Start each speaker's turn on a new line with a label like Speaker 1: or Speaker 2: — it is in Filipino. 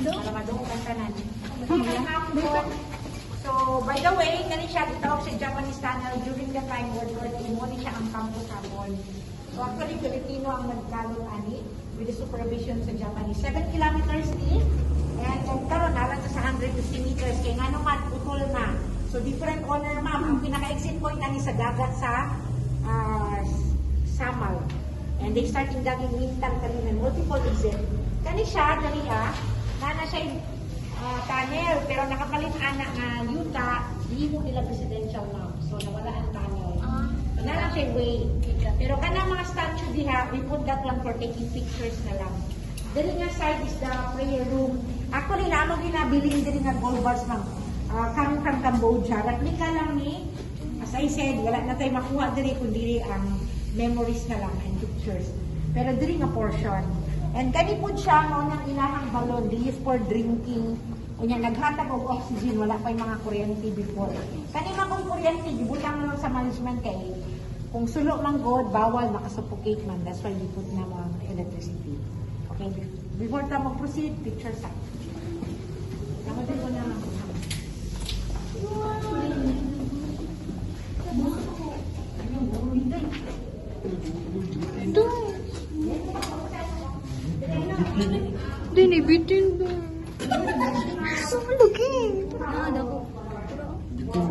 Speaker 1: Para maduong ang tanan. So, by the way, gani siya gitawag sa Japanese tunnel during the time World War II, mo ni siya ang campus hamon. So actually, Filipino ang nagkalot ani with the supervision sa Japanese. 7 kilometers deep, and karon nalang sa 150 meters, kaya nga naman, utol na. So different owner ma'am, ang pinaka-exit point nani sa dagat sa ah, Samal. And they starting daging mintan kanina, multiple exit. Kani siya, kani ah, nana siya ah, tunnel, pero nakapalit ana nga yuta, di mo nila presidential ma'am. So nawala ang tunnel. Wala lang siya way. Pero kanang mga statue diha, we put that lang for taking pictures na lang. Dili nga side is the prayer room. Actually, na ano ginabiling dili nga gold bars ma'am. Uh, coming from Cambodia. Replica lang ni, as I said, wala na tayo makuha diri kundi ang memories na lang and pictures. Pero diri nga portion. And kani po siya mo nang ilahang balon, use for drinking. Unya naghatag og oxygen, wala pa yung mga kuryente before. Kani man kung kuryente, gibutang lang sa management kay kung sulo man god, bawal makasuffocate man. That's why we put na mga electricity. Okay, before ta mag-proceed, picture sa. Ako din ko na
Speaker 2: Dia ni bitin tu. Semua lagi.
Speaker 3: Ah, dah. Kau